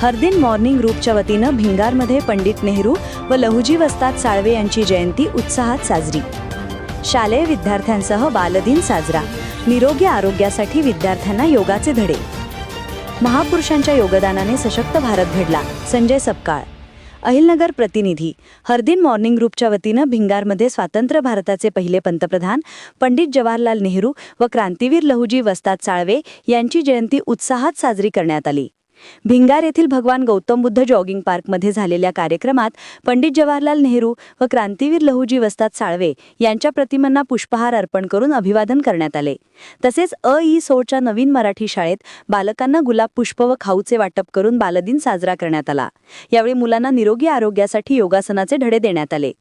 हरदिन मॉर्निंग ग्रुपच्या वतीनं भिंगारमध्ये पंडित नेहरू व लहुजी वस्ताद साळवे यांची जयंती उत्साहात साजरी. शालेय विद्यार्थ्यांसह बालदिन साजरा. निरोगी आरोग्यासाठी विद्यार्थ्यांना योगाचे धडे. महापुरुषांच्या योगदानाने सशक्त भारत घडला. संजय सपकाळ. अहिलनगर प्रतिनिधी. हरदिन मॉर्निंग ग्रुपच्या वतीनं भिंगारमध्ये स्वातंत्र्य भारताचे पहिले पंतप्रधान पंडित जवाहरलाल नेहरू व क्रांतीवीर लहुजी वस्ताद साळवे यांची जयंती उत्साहात साजरी करण्यात आली. भिंगार येथील भगवान गौतम बुद्ध जॉगिंग पार्कमध्ये झालेल्या कार्यक्रमात पंडित जवाहरलाल नेहरू व क्रांतीवीर लहुजी वस्ताद साळवे यांच्या प्रतिमांना पुष्पहार अर्पण करून अभिवादन करण्यात आले. तसेच अ ई सोच्या नवीन मराठी शाळेत बालकांना गुलाब पुष्प व खाऊचे वाटप करून बालदिन साजरा करण्यात आला. यावेळी मुलांना निरोगी आरोग्यासाठी योगासनाचे धडे देण्यात आले.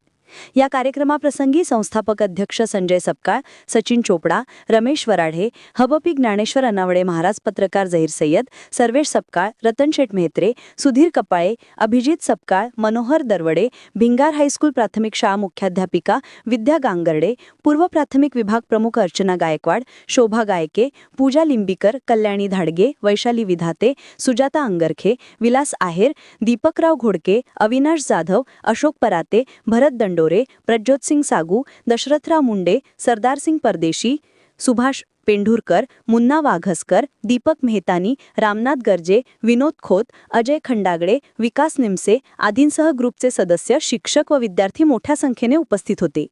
या कार्यक्रमाप्रसंगी संस्थापक अध्यक्ष संजय सपकाळ सचिन चोपडा रमेश वराढे हबपी ज्ञानेश्वर अनावडे महाराज पत्रकार जहीर सय्यद सर्वेश सपकाळ रतन शेठ मेहत्रे सुधीर कपाळे अभिजित सपकाळ मनोहर दरवडे भिंगार हायस्कूल प्राथमिक शाळा मुख्याध्यापिका विद्या गांगर्डे पूर्व प्राथमिक विभाग प्रमुख अर्चना गायकवाड शोभा गायके पूजा लिंबीकर कल्याणी धाडगे वैशाली विधाते सुजाता अंगरखे विलास आहेर दीपकराव घोडके अविनाश जाधव अशोक पराते भरत दंडो प्रज्योत प्रज्योतसिंग सागू दशरथराव मुंडे सरदारसिंग परदेशी सुभाष पेंढुरकर मुन्ना वाघसकर दीपक मेहतानी रामनाथ गर्जे विनोद खोत अजय खंडागडे विकास निमसे आदींसह ग्रुपचे सदस्य शिक्षक व विद्यार्थी मोठ्या संख्येने उपस्थित होते.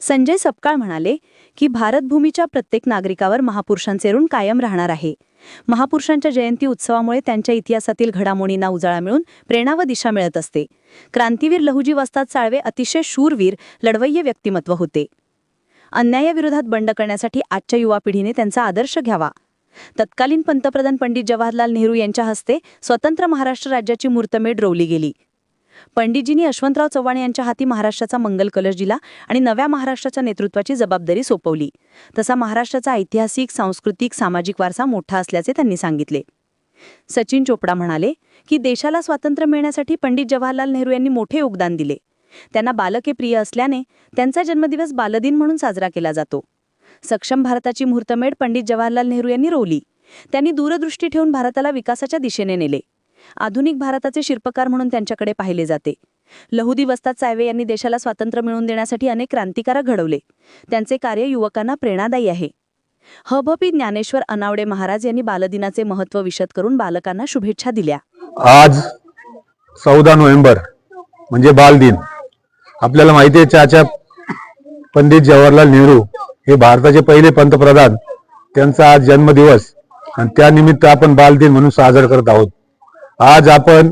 संजय सपकाळ म्हणाले की भारतभूमीच्या प्रत्येक नागरिकावर महापुरुषांचे ऋण कायम राहणार आहे. महापुरुषांच्या जयंती उत्सवामुळे त्यांच्या इतिहासातील घडामोडींना उजाळा मिळून प्रेरणा व दिशा मिळत असते. क्रांतीवीर लहुजी वस्ताद साळवे अतिशय शूरवीर लढवय्ये व्यक्तिमत्व होते. अन्यायाविरोधात बंड करण्यासाठी आजच्या युवा पिढीने त्यांचा आदर्श घ्यावा. तत्कालीन पंतप्रधान पंडित जवाहरलाल नेहरू यांच्या हस्ते स्वतंत्र महाराष्ट्र राज्याची मूर्तमेढ रोवली गेली. पंडितजींनी यशवंतराव चव्हाण यांच्या हाती महाराष्ट्राचा मंगल कलश दिला आणि नव्या महाराष्ट्राच्या नेतृत्वाची जबाबदारी सोपवली. तसा महाराष्ट्राचा ऐतिहासिक सांस्कृतिक सामाजिक वारसा मोठा असल्याचे त्यांनी सांगितले. सचिन चोपडा म्हणाले की देशाला स्वातंत्र्य मिळण्यासाठी पंडित जवाहरलाल नेहरू यांनी मोठे योगदान दिले. त्यांना बालके प्रिय असल्याने त्यांचा जन्मदिवस बालदिन म्हणून साजरा केला जातो. सक्षम भारताची मुहूर्तमेढ पंडित जवाहरलाल नेहरू यांनी रोवली. त्यांनी दूरदृष्टी ठेवून भारताला विकासाच्या दिशेने नेले. आधुनिक भारताचे शिल्पकार म्हणून त्यांच्याकडे पाहिले जाते. लहुदी वस्ताद सायवे यांनी देशाला स्वातंत्र्य मिळवून देण्यासाठी अनेक क्रांतिकारक घडवले. त्यांचे कार्य युवकांना प्रेरणादायी आहे. हभपी ज्ञानेश्वर अनावडे महाराज यांनी बालदिनाचे महत्त्व विशद करून बालकांना शुभेच्छा दिल्या. आज चौदा नोव्हेंबर म्हणजे बालदिन. आपल्याला माहिती आहे चाचा पंडित जवाहरलाल नेहरू हे भारताचे पहिले पंतप्रधान. त्यांचा आज जन्मदिवस. आणि त्यानिमित्त आपण बालदिन म्हणून साजरा करत आहोत. आज आपण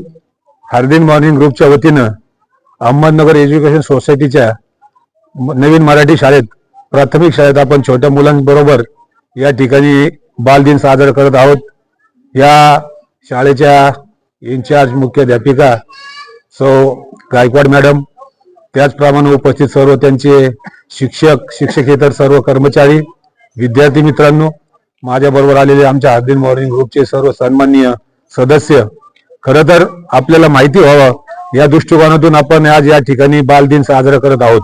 हार्दिन मॉर्निंग ग्रुपच्या वतीनं अहमदनगर एज्युकेशन सोसायटीच्या नवीन मराठी शाळेत प्राथमिक शाळेत आपण छोट्या मुलांबरोबर या ठिकाणी बालदिन साजरा करत आहोत. या शाळेच्या इन्चार्ज मुख्याध्यापिका सौ गायकवाड मॅडम त्याचप्रमाणे उपस्थित सर्व त्यांचे शिक्षक शिक्षकेतर सर्व कर्मचारी विद्यार्थी मित्रांनो माझ्याबरोबर आलेले आमच्या हार्दिन मॉर्निंग ग्रुपचे सर्व सन्माननीय सदस्य खरं तर आपल्याला माहिती व्हावं या दृष्टिकोनातून आपण आज या ठिकाणी बालदिन साजरा करत आहोत.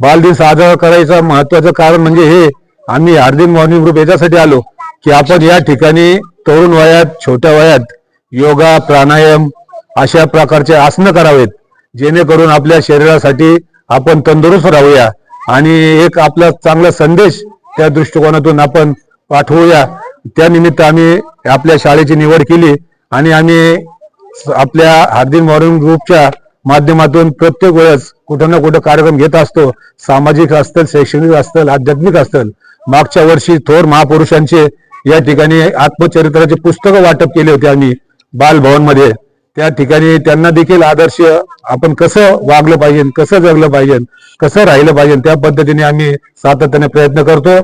बालदिन साजरा करायचं महत्वाचं कारण म्हणजे हे आम्ही हार्दिक मॉर्निंग ग्रुप याच्यासाठी आलो की आपण या ठिकाणी तरुण वयात छोट्या वयात योगा प्राणायाम अशा प्रकारचे आसनं करावेत जेणेकरून आपल्या शरीरासाठी आपण तंदुरुस्त राहूया आणि एक आपला चांगला संदेश त्या दृष्टिकोनातून आपण पाठवूया. त्यानिमित्त आम्ही आपल्या शाळेची निवड केली आणि आम्ही आपल्या हार्दिक मॉर्निंग ग्रुपच्या माध्यमातून प्रत्येक वेळेस कुठं ना कुठं कार्यक्रम घेत असतो. सामाजिक असतील शैक्षणिक असतील आध्यात्मिक असतील मागच्या वर्षी थोर महापुरुषांचे या ठिकाणी आत्मचरित्राचे पुस्तकं वाटप केले होते आम्ही बालभवनमध्ये त्या ठिकाणी त्यांना देखील आदर्श आपण कसं वागलं पाहिजे कसं जगलं पाहिजे कसं राहिलं पाहिजे त्या पद्धतीने आम्ही सातत्याने प्रयत्न करतो.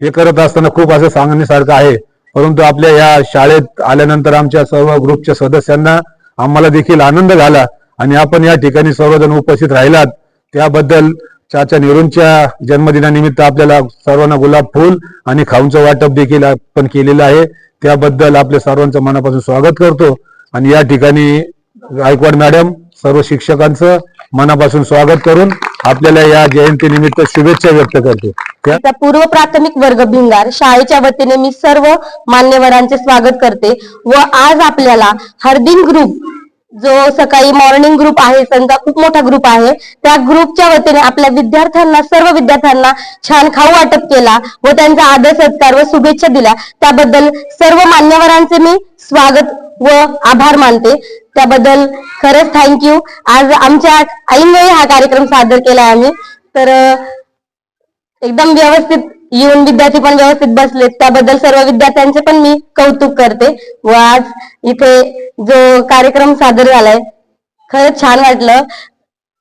हे करत असताना खूप असं सांगण्यासारखं आहे. परंतु आपल्या या शाळेत आल्यानंतर आमच्या सर्व ग्रुपच्या सदस्यांना आम्हाला देखील आनंद झाला आणि आपण या ठिकाणी सर्वजण उपस्थित राहिलात. त्याबद्दल चाचा नेहरूंच्या जन्मदिनानिमित्त आपल्याला सर्वांना गुलाब फूल आणि खाऊंचं वाटप देखील आपण केलेलं आहे. त्याबद्दल आपल्या सर्वांचं मनापासून स्वागत करतो. आणि या ठिकाणी गायकवाड मॅडम सर्व शिक्षकांचं मनापासून स्वागत करून आपल्याला या जयंतीनिमित्त शुभेच्छा व्यक्त करतो. त्या पूर्व प्राथमिक वर्ग भिंगार शाळेच्या वतीने मी सर्व मान्यवरांचे स्वागत करते व आज आपल्याला हरदिन ग्रुप जो सकाळी मॉर्निंग ग्रुप आहे त्यांचा खूप मोठा ग्रुप आहे त्या ग्रुपच्या वतीने आपल्या विद्यार्थ्यांना सर्व विद्यार्थ्यांना छान खाऊ वाटप केला व त्यांचा आदर सत्कार व शुभेच्छा दिल्या. त्याबद्दल सर्व मान्यवरांचे मी स्वागत व आभार मानते. त्याबद्दल खरंच थँक्यू आज आमच्या ऐनवेळी हा कार्यक्रम सादर केला आम्ही. तर एकदम व्यवस्थित येऊन विद्यार्थी पण व्यवस्थित बसलेत. त्याबद्दल सर्व विद्यार्थ्यांचे पण मी कौतुक करते. व आज इथे जो कार्यक्रम सादर झालाय खरंच छान वाटलं.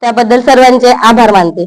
त्याबद्दल सर्वांचे आभार मानते.